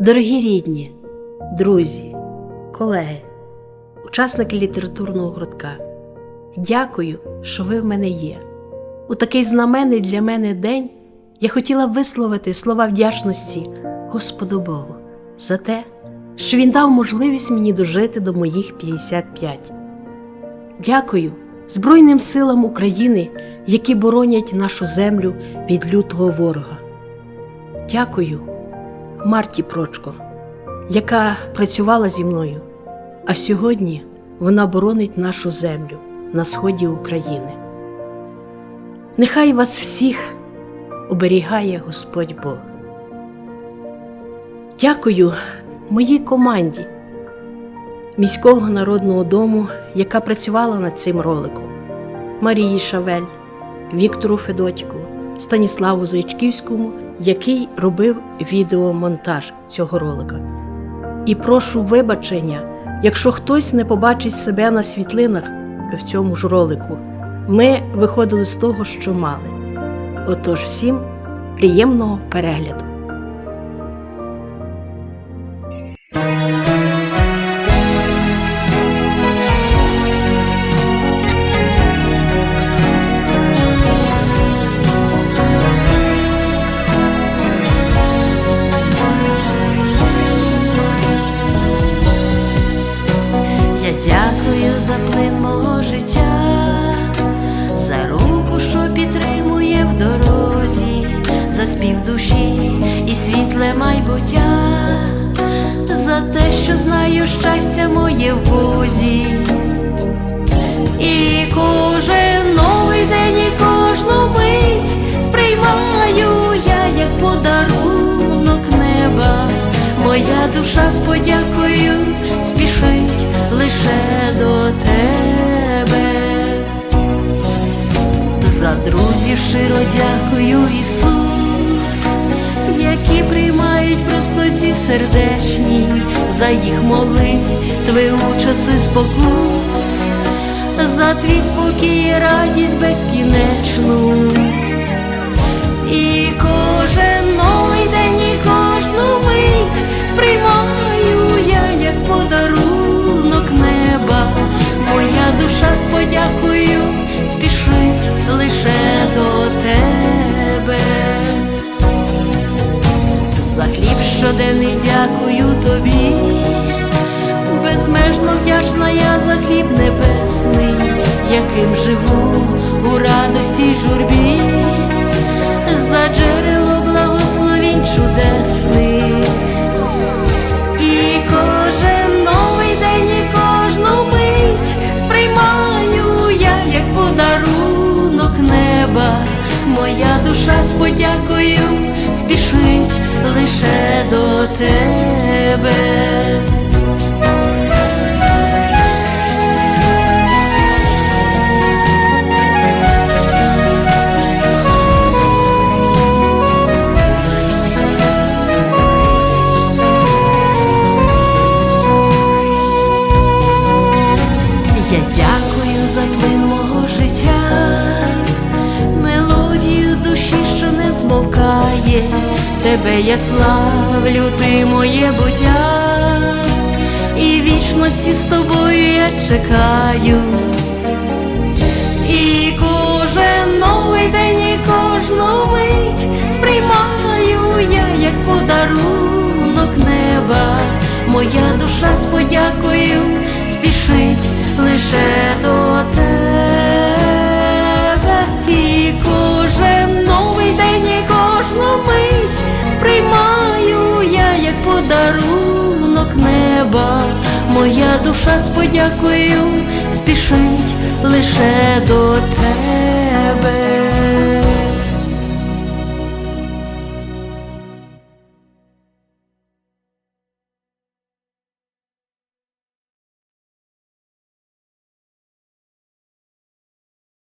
Дорогі рідні, друзі, колеги, учасники літературного гуртка, дякую, що ви в мене є. У такий знаменний для мене день я хотіла висловити слова вдячності Господу Богу за те, що Він дав можливість мені дожити до моїх 55. Дякую Збройним силам України, які боронять нашу землю від лютого ворога. Дякую Марті Прочко, яка працювала зі мною, а сьогодні вона боронить нашу землю на сході України. Нехай вас всіх оберігає Господь Бог. Дякую моїй команді міського народного дому, яка працювала над цим роликом, Марії Шавель, Віктору Федотіку, Станіславу Зайчківському, який робив відеомонтаж цього ролика. І прошу вибачення, якщо хтось не побачить себе на світлинах в цьому ж ролику. Ми виходили з того, що мали. Отож, всім приємного перегляду! Спів душі і світле майбуття, за те, що знаю щастя моє в Бозі. І кожен новий день, і кожну мить сприймаю я як подарунок неба. Моя душа з подякою спішить лише до тебе. За друзів щиро дякую, Ісус, сердечні, за їх молитви у часи спокус, за твій спокій і радість безкінечну. Щоденний дякую тобі, безмежно вдячна я за хліб небесний, яким живу у радості й журбі, за джерело благословінь чудесних. І кожен новий день, і кожну мить сприймаю я як подарунок неба. Моя душа з подякою спішить лише до тебе. Я за плин життя, мелодію душі, що не змовкає, тебе я славлю, ти моє буття, і вічності з тобою я чекаю. І кожен новий день, і кожну мить сприймаю я як подарунок неба. Моя душа з подякою спішить лише до Моя душа з подякою спішить лише до тебе.